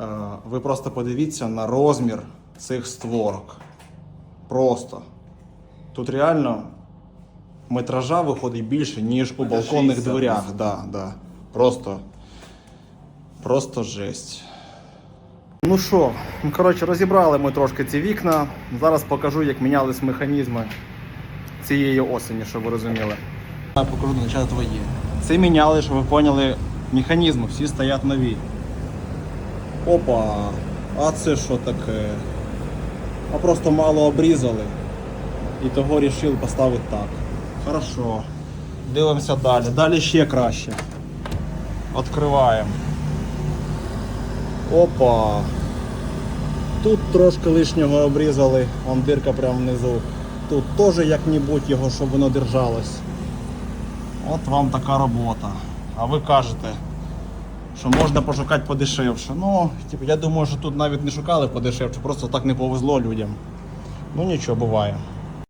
Е, Ви просто подивіться на розмір цих створок. Просто. Тут реально метража виходить більше, ніж у балконних дверях. Да, да. Просто. Просто жесть. Ну що, ну, коротше, розібрали ми трошки ці вікна. Зараз покажу, як мінялись механізми цієї осені, щоб ви розуміли. Я покажу спочатку твої. Це міняли, щоб ви поняли, механізми, всі стоять нові. Опа, а це що таке? А просто мало обрізали. І того вирішив поставити так. Хорошо. Дивимося далі. Далі ще краще. Відкриваємо. Опа. Тут трошки лишнього обрізали, вон дирка прямо внизу. Тут теж як-небудь його, щоб воно держалось. От вам така робота. А ви кажете, що можна пошукати подешевше. Ну, типу, я думаю, що тут навіть не шукали подешевше, просто так не повезло людям. Ну нічого, буває.